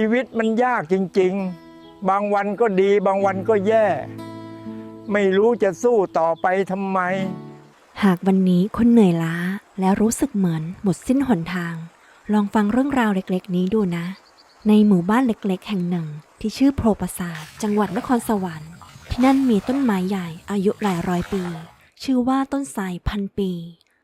ชีวิตมันยากจริง ๆ บางวันก็ดี บางวันก็แย่ ไม่รู้จะสู้ต่อไปทำไม หากวันนี้คุณเหนื่อยล้าและรู้สึกเหมือนหมดสิ้นหนทาง ลองฟังเรื่องราวเล็กๆ นี้ดูนะ ในหมู่บ้านเล็กๆ แห่งหนึ่ง ที่ชื่อโพรปราสาทจังหวัดนครสวรรค์ ที่นั่นมีต้นไม้ใหญ่อายุหลายร้อยปี ชื่อว่าต้นไทรพันปี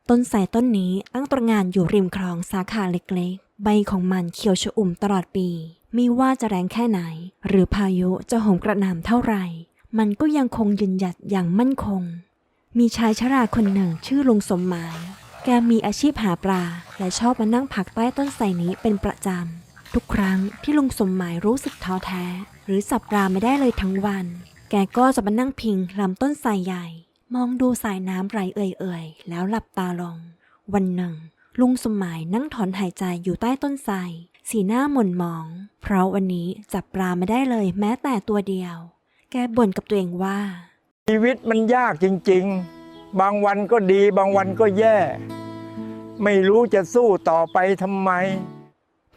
ต้นไทรต้นนี้ตั้งตระหงานอยู่ริมคลองสาขาเล็กๆ ใบของมันเขียวชอุ่มตลอดปี ไม่ว่าจะแรงแค่ไหน หรือพายุจะโหมกระหน่ำเท่าไหร่ มันก็ยังคงยืนหยัดอย่างมั่นคง มีชายชราคนหนึ่งชื่อลุงสมหมาย แกมีอาชีพหาปลา และชอบมานั่งพักใต้ต้นไทรนี้เป็นประจำ ทุกครั้งที่ลุงสมหมายรู้สึกท้อแท้ หรือสับปลาไม่ได้เลยทั้งวัน แกก็จะมานั่งพิงลำต้นไทรใหญ่ มองดูสายน้ำไหลเอื่อยๆ แล้วหลับตาลง วันหนึ่งลุงสมหมายนั่งถอนหายใจอยู่ใต้ต้นไทร สีหน้าหม่นหมอง เพราะวันนี้จับปลาไม่ได้เลยแม้แต่ตัวเดียว แกบ่นกับตัวเองว่า ชีวิตมันยากจริง ๆ บางวันก็ดีบางวันก็แย่ ไม่รู้จะสู้ต่อไปทำไม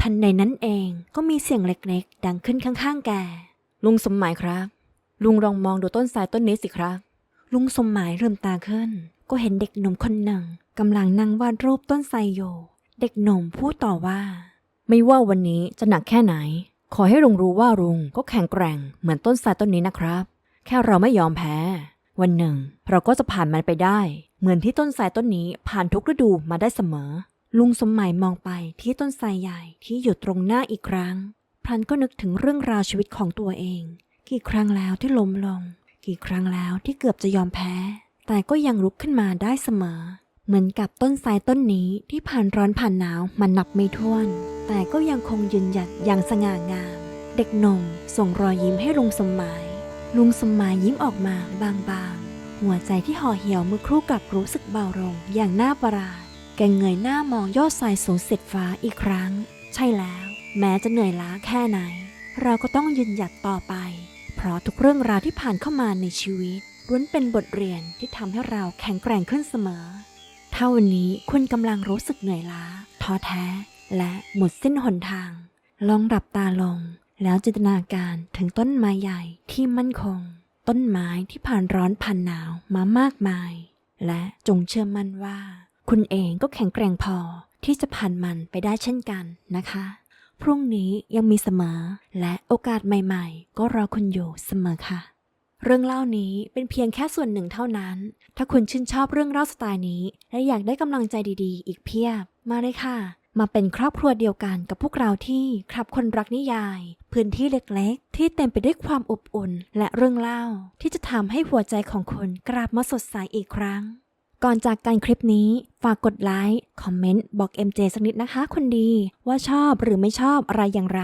ทันในนั้นเองก็มีเสียงเล็กๆ ดังขึ้นข้างๆ แก ลุงสมหมายครับ ลุงลองมองดูต้นสายต้นนี้สิครับ ลุงสมหมายลืมตาขึ้น ก็เห็นเด็กหนุ่มคนหนึ่งกำลังนั่งวาดรูปต้นไทรอยู่ เด็กหนุ่มพูดต่อว่า ไม่ว่าวันนี้จะหนักแค่ไหน ขอให้ลุงรู้ว่าลุงก็แข็งแกร่งเหมือนต้นไทรต้นนี้นะครับ แค่เราไม่ยอมแพ้ วันหนึ่ง เราก็จะผ่านมันไปได้ เหมือนที่ต้นไทรต้นนี้ผ่านทุกฤดูมาได้เสมอ ลุงสมหมายมองไปที่ต้นไทรใหญ่ที่อยู่ตรงหน้าอีกครั้ง พลันก็นึกถึงเรื่องราวชีวิตของตัวเอง กี่ครั้งแล้วที่ล้มลง กี่ครั้งแล้วที่เกือบจะยอมแพ้ แต่ก็ยังลุกขึ้นมาได้เสมอ เหมือนกับต้นไทรต้นนี้ที่ผ่านร้อนผ่านหนาวมันนับไม่ถ้วน แต่ก็ยังคงยืนหยัดอย่างสง่างาม เด็กหนุ่มส่งรอยยิ้มให้ลุงสมหมาย ลุงสมหมายยิ้มออกมาบางๆ หัวใจที่ห่อเหี่ยวเมื่อครู่กลับรู้สึกเบาลงอย่างน่าประหลาด แกเงยหน้ามองยอดทรายสูงเสร็จฟ้าอีกครั้ง ใช่แล้ว แม้จะเหนื่อยล้าแค่ไหน เราก็ต้องยืนหยัดต่อไป เพราะทุกเรื่องราวที่ผ่านเข้ามาในชีวิตล้วนเป็นบทเรียนที่ทำให้เราแข็งแกร่งขึ้นเสมอ ถ้าวันนี้คุณกำลังรู้สึกเหนื่อยล้าท้อแท้ และหมดสิ้นหนทาง ลองหลับตาลง แล้วจินตนาการถึงต้นไม้ใหญ่ที่มั่นคง ต้นไม้ที่ผ่านร้อนผ่านหนาวมามากมาย และจงเชื่อมั่นว่า คุณเองก็แข็งแกร่งพอที่จะผ่านมันไปได้เช่นกันนะคะ พรุ่งนี้ยังมีเสมอ และโอกาสใหม่ ๆ ก็รอคุณอยู่เสมอค่ะเรื่องเล่านี้เป็นเพียงแค่ส่วนหนึ่งเท่านั้น ถ้าคุณชื่นชอบเรื่องเล่าสไตล์นี้ และอยากได้กำลังใจดีๆ อีกเพียบ มาเลยค่ะ มาเป็นครอบครัวเดียวกันกับพวกเราที่ครับคนรักนิยาย พื้นที่เล็กๆ ที่เต็มไปด้วยความอบอุ่น และเรื่องเล่า ที่จะทำให้หัวใจของคุณกลับมาสดใสอีกครั้ง ก่อนจากการคลิปนี้ ฝากกดไลค์คอมเมนต์บอก MJ สักนิดนะคะคนดีว่าชอบหรือไม่ชอบอะไรอย่างไร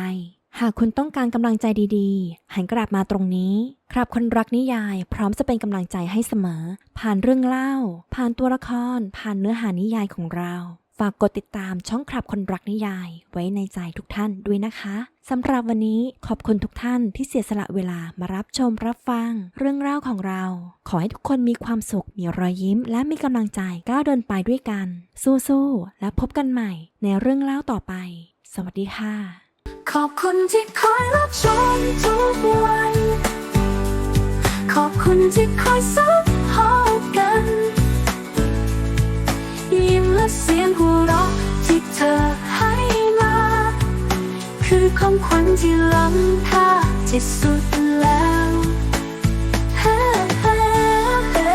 หากคุณต้องการกำลังใจดีๆ หันกลับมาตรงนี้ ครับคนรักนิยาย พร้อมจะเป็นกำลังใจให้เสมอ ผ่านเรื่องเล่า ผ่านตัวละคร ผ่านเนื้อหานิยายของเราฝากกดติดตามช่องครับคนรักนิยาย ไว้ในใจทุกท่านด้วยนะคะสำหรับวันนี้ขอบคุณทุกท่านที่เสียสละเวลามารับชมรับฟัง เรื่องเล่าของเรา ขอให้ทุกคนมีความสุข มีรอยยิ้ม และมีกำลังใจก้าวเดินไปด้วยกัน สู้ๆและพบกันใหม่ ในเรื่องเล่าต่อไป สวัสดีค่ะ ขอบคุณที่คอยรับชมทุกวัน ขอบคุณที่คอยซัพ สียงหัวเราะที่เธอให้มา คือของขวัญที่ล้ำค่าที่สุดแล้วเฮ้เฮ้เฮ้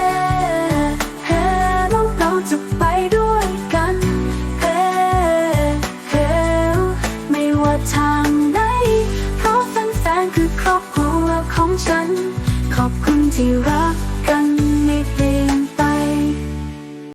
เฮ้แล้วเราจะไปด้วยกันเฮ้เฮ้ไม่ว่าทางไหนเพราะแฟนๆคือครอบครัวของฉัน ขอบคุณที่รัก